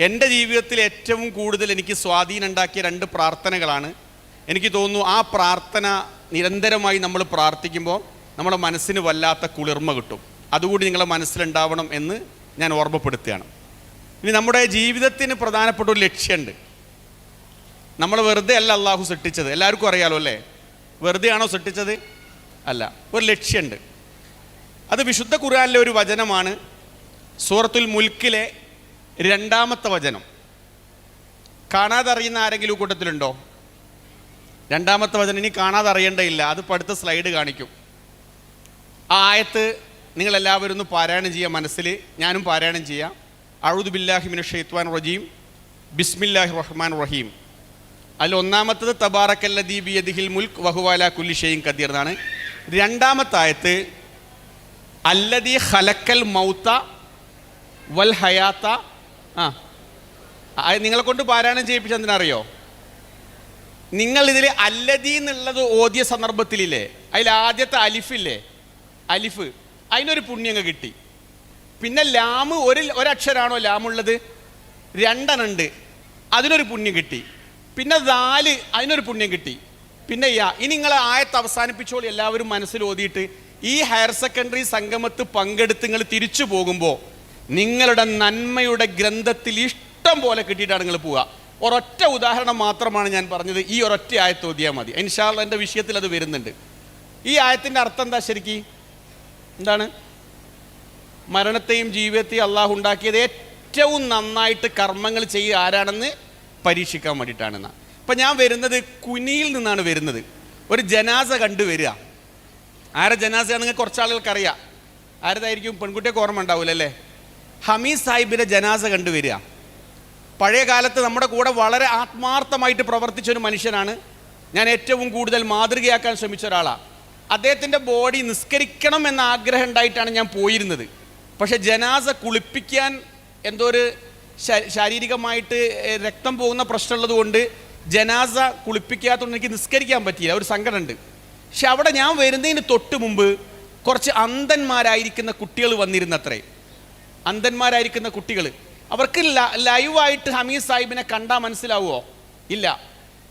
എന്റെ ജീവിതത്തിൽ ഏറ്റവും കൂടുതൽ എനിക്ക് സ്വാധീനം ഉണ്ടാക്കിയ രണ്ട് പ്രാർത്ഥനകളാണ്. എനിക്ക് തോന്നുന്നു ആ പ്രാർത്ഥന നിരന്തരമായി നമ്മൾ പ്രാർത്ഥിക്കുമ്പോൾ നമ്മുടെ മനസ്സിന് വല്ലാത്ത കുളിർമ കിട്ടും. അതുകൂടി നിങ്ങളുടെ മനസ്സിലുണ്ടാവണം എന്ന് ഞാൻ ഓർമ്മപ്പെടുത്തുകയാണ്. ഇനി നമ്മുടെ ജീവിതത്തിന് പ്രധാനപ്പെട്ട ഒരു ലക്ഷ്യമുണ്ട്. നമ്മൾ വെറുതെ അല്ല അള്ളാഹു സൃഷ്ടിച്ചത്. എല്ലാവർക്കും അറിയാലോ അല്ലേ? വെറുതെ ആണോ സൃഷ്ടിച്ചത്? അല്ല ഒരു ലക്ഷ്യമുണ്ട്. അത് വിശുദ്ധ ഖുർആനിലെ ഒരു വചനമാണ്. സൂറത്തുൽ മുൽക്കിലെ രണ്ടാമത്തെ വചനം. കാണാതെ അറിയുന്ന ആരെങ്കിലും കൂട്ടത്തിലുണ്ടോ? രണ്ടാമത്തെ വചനം ഇനി കാണാതെ അറിയേണ്ടയില്ല അത് പഠിത്ത സ്ലൈഡ് കാണിക്കും. ആ ആയത്ത് നിങ്ങളെല്ലാവരും ഒന്ന് പാരായണം ചെയ്യുക മനസ്സിൽ ഞാനും പാരായണം ചെയ്യാം. അഴുദു ബില്ലാഹിമിന് ഷെയ്ത്വാൻ റജീം. ബിസ്മില്ലാഹി റഹ്മാൻ റഹീം. അതിൽ ഒന്നാമത്തത് തബാറക്കല്ല ദീബി യദിഹിൽ മുൽക്ക് വഹുവാല കുല്ലി ഷെയ്യും കദീർ എന്നാണ്. രണ്ടാമത്തെ ആയത്ത് ഹലക്കൽ മൗത്ത വൽ ഹയാത്ത ആ. നിങ്ങളെ കൊണ്ട് പാരായണം ചെയ്യിപ്പിച്ച എന്തിനറിയോ? നിങ്ങൾ ഇതിൽ അല്ലതി എന്നുള്ളത് ഓദ്യ സന്ദർഭത്തിലില്ലേ? അതിൽ ആദ്യത്തെ അലിഫില്ലേ? അലിഫ്. അതിനൊരു പുണ്യങ്ങ് കിട്ടി. പിന്നെ ലാമ് ഒരു ഒരക്ഷരാണോ ലാമുള്ളത്? രണ്ടെണ്ണുണ്ട്. അതിനൊരു പുണ്യം കിട്ടി. പിന്നെ നാല് അതിനൊരു പുണ്യം കിട്ടി. പിന്നെ യാ ഇനി നിങ്ങൾ ആയത്ത് അവസാനിപ്പിച്ചോളൂ എല്ലാവരും മനസ്സിൽ ഓതിയിട്ട് ഈ ഹയർ സെക്കൻഡറി സംഗമത്ത് പങ്കെടുത്ത് നിങ്ങൾ തിരിച്ചു പോകുമ്പോൾ നിങ്ങളുടെ നന്മയുടെ ഗ്രന്ഥത്തിൽ ഇഷ്ടം പോലെ കിട്ടിയിട്ടാണ് നിങ്ങൾ പോവുക. ഒരൊറ്റ ഉദാഹരണം മാത്രമാണ് ഞാൻ പറഞ്ഞത്. ഈ ഒരൊറ്റ ആയത്ത് ഓതിയാൽ മതി. ഇൻഷാള്ള എന്റെ വിഷയത്തിൽ അത് വരുന്നുണ്ട്. ഈ ആയത്തിന്റെ അർത്ഥം എന്താ ശരിക്ക്? എന്താണ്? മരണത്തെയും ജീവിതത്തെയും അള്ളാഹു ഉണ്ടാക്കിയത് ഏറ്റവും നന്നായിട്ട് കർമ്മങ്ങൾ ചെയ്യുക ആരാണെന്ന് പരീക്ഷിക്കാൻ വേണ്ടിയിട്ടാണെന്ന. അപ്പം ഞാൻ വരുന്നത് കുനിയിൽ നിന്നാണ് വരുന്നത്. ഒരു ജനാസ കണ്ടു വരിക. ആരെ ജനാസയാണെങ്കിൽ കുറച്ച് ആളുകൾക്ക് അറിയാം ആരതായിരിക്കും? പെൺകുട്ടിയൊക്കെ ഓർമ്മ ഉണ്ടാവില്ല അല്ലേ ഹമീദ് സാഹിബിന്റെ ജനാസ കണ്ടുവരിക. പഴയ കാലത്ത് നമ്മുടെ കൂടെ വളരെ ആത്മാർത്ഥമായിട്ട് പ്രവർത്തിച്ച ഒരു മനുഷ്യനാണ്. ഞാൻ ഏറ്റവും കൂടുതൽ മാതൃകയാക്കാൻ ശ്രമിച്ച ഒരാളാണ് അദ്ദേഹത്തിന്റെ ബോഡി നിസ്കരിക്കണം എന്ന ആഗ്രഹം ഉണ്ടായിട്ടാണ് ഞാൻ പോയിരുന്നത്. പക്ഷേ ജനാസ കുളിപ്പിക്കാൻ എന്തോ ഒരു ശാരീരികമായിട്ട് രക്തം പോകുന്ന പ്രശ്നമുള്ളത് കൊണ്ട് ജനാസ കുളിപ്പിക്കാത്തതുകൊണ്ട് എനിക്ക് നിസ്കരിക്കാൻ പറ്റിയില്ല. ഒരു സങ്കടമുണ്ട്. പക്ഷെ അവിടെ ഞാൻ വരുന്നതിന് തൊട്ട് മുമ്പ് കുറച്ച് അന്ധന്മാരായിരിക്കുന്ന കുട്ടികൾ വന്നിരുന്നത്രേ. അന്ധന്മാരായിരിക്കുന്ന കുട്ടികൾ. അവർക്ക് ലൈവായിട്ട് ഹമീദ് സാഹിബിനെ കണ്ടാൽ മനസ്സിലാവുമോ ഇല്ല.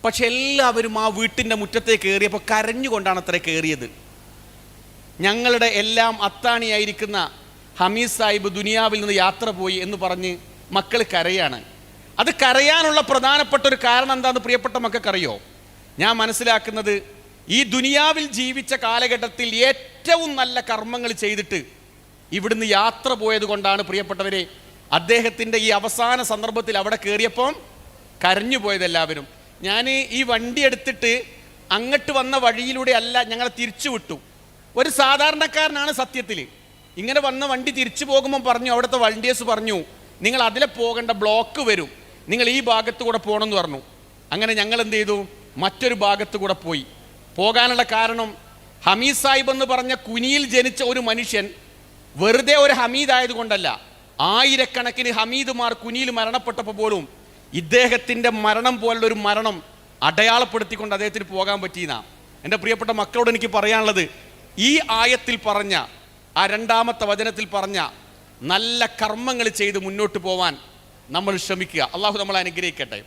പക്ഷെ എല്ലാവരും ആ വീട്ടിന്റെ മുറ്റത്തേക്ക് കയറിയപ്പോൾ കരഞ്ഞുകൊണ്ടാണ് അത്ര കയറിയത്. ഞങ്ങളുടെ എല്ലാം അത്താണിയായിരിക്കുന്ന ഹമീദ് സാഹിബ് ദുനിയാവിൽ നിന്ന് യാത്ര പോയി എന്ന് പറഞ്ഞ് മക്കൾ കരയാണ്. അത് കരയാനുള്ള പ്രധാനപ്പെട്ട ഒരു കാരണം എന്താണെന്ന് പ്രിയപ്പെട്ട മക്കൾക്കറിയോ? ഞാൻ മനസ്സിലാക്കുന്നത് ഈ ദുനിയാവിൽ ജീവിച്ച കാലഘട്ടത്തിൽ ഏറ്റവും നല്ല കർമ്മങ്ങൾ ചെയ്തിട്ട് ഇവിടുന്ന് യാത്ര പോയത് കൊണ്ടാണ് പ്രിയപ്പെട്ടവരെ അദ്ദേഹത്തിന്റെ ഈ അവസാന സന്ദർഭത്തിൽ അവിടെ കയറിയപ്പം കരഞ്ഞു പോയത് എല്ലാവരും. ഞാൻ ഈ വണ്ടി എടുത്തിട്ട് അങ്ങോട്ട് വന്ന വഴിയിലൂടെ അല്ല ഞങ്ങളെ തിരിച്ചു വിട്ടു. ഒരു സാധാരണക്കാരനാണ് സത്യത്തിൽ ഇങ്ങനെ വന്ന വണ്ടി തിരിച്ചു പോകുമ്പോൾ പറഞ്ഞു അവിടുത്തെ വണ്ടിയേഴ്സ് പറഞ്ഞു നിങ്ങൾ അതിലെ പോകേണ്ട ബ്ലോക്ക് വരും. നിങ്ങൾ ഈ ഭാഗത്ത് കൂടെ പോകണമെന്ന് പറഞ്ഞു. അങ്ങനെ ഞങ്ങൾ എന്ത് ചെയ്തു? മറ്റൊരു ഭാഗത്ത് കൂടെ പോയി. പോകാനുള്ള കാരണം ഹമീദ് സാഹിബ് എന്ന് പറഞ്ഞ കുനിയിൽ ജനിച്ച ഒരു മനുഷ്യൻ വെറുതെ ഒരു ഹമീദ് ആയതുകൊണ്ടല്ല. ആയിരക്കണക്കിന് ഹമീദുമാർ കുനിയിൽ മരണപ്പെട്ടപ്പോൾ പോലും ഇദ്ദേഹത്തിന്റെ മരണം പോലുള്ള ഒരു മരണം അടയാളപ്പെടുത്തിക്കൊണ്ട് അദ്ദേഹത്തിന് പോകാൻ പറ്റിയെന്നാ. എന്റെ പ്രിയപ്പെട്ട മക്കളോട് എനിക്ക് പറയാനുള്ളത് ഈ ആയത്തിൽ പറഞ്ഞ ആ രണ്ടാമത്തെ വചനത്തിൽ പറഞ്ഞ നല്ല കർമ്മങ്ങൾ ചെയ്ത് മുന്നോട്ട് പോവാൻ നമ്മൾ ശ്രമിക്കുക. അള്ളാഹു നമ്മളെ അനുഗ്രഹിക്കട്ടെ.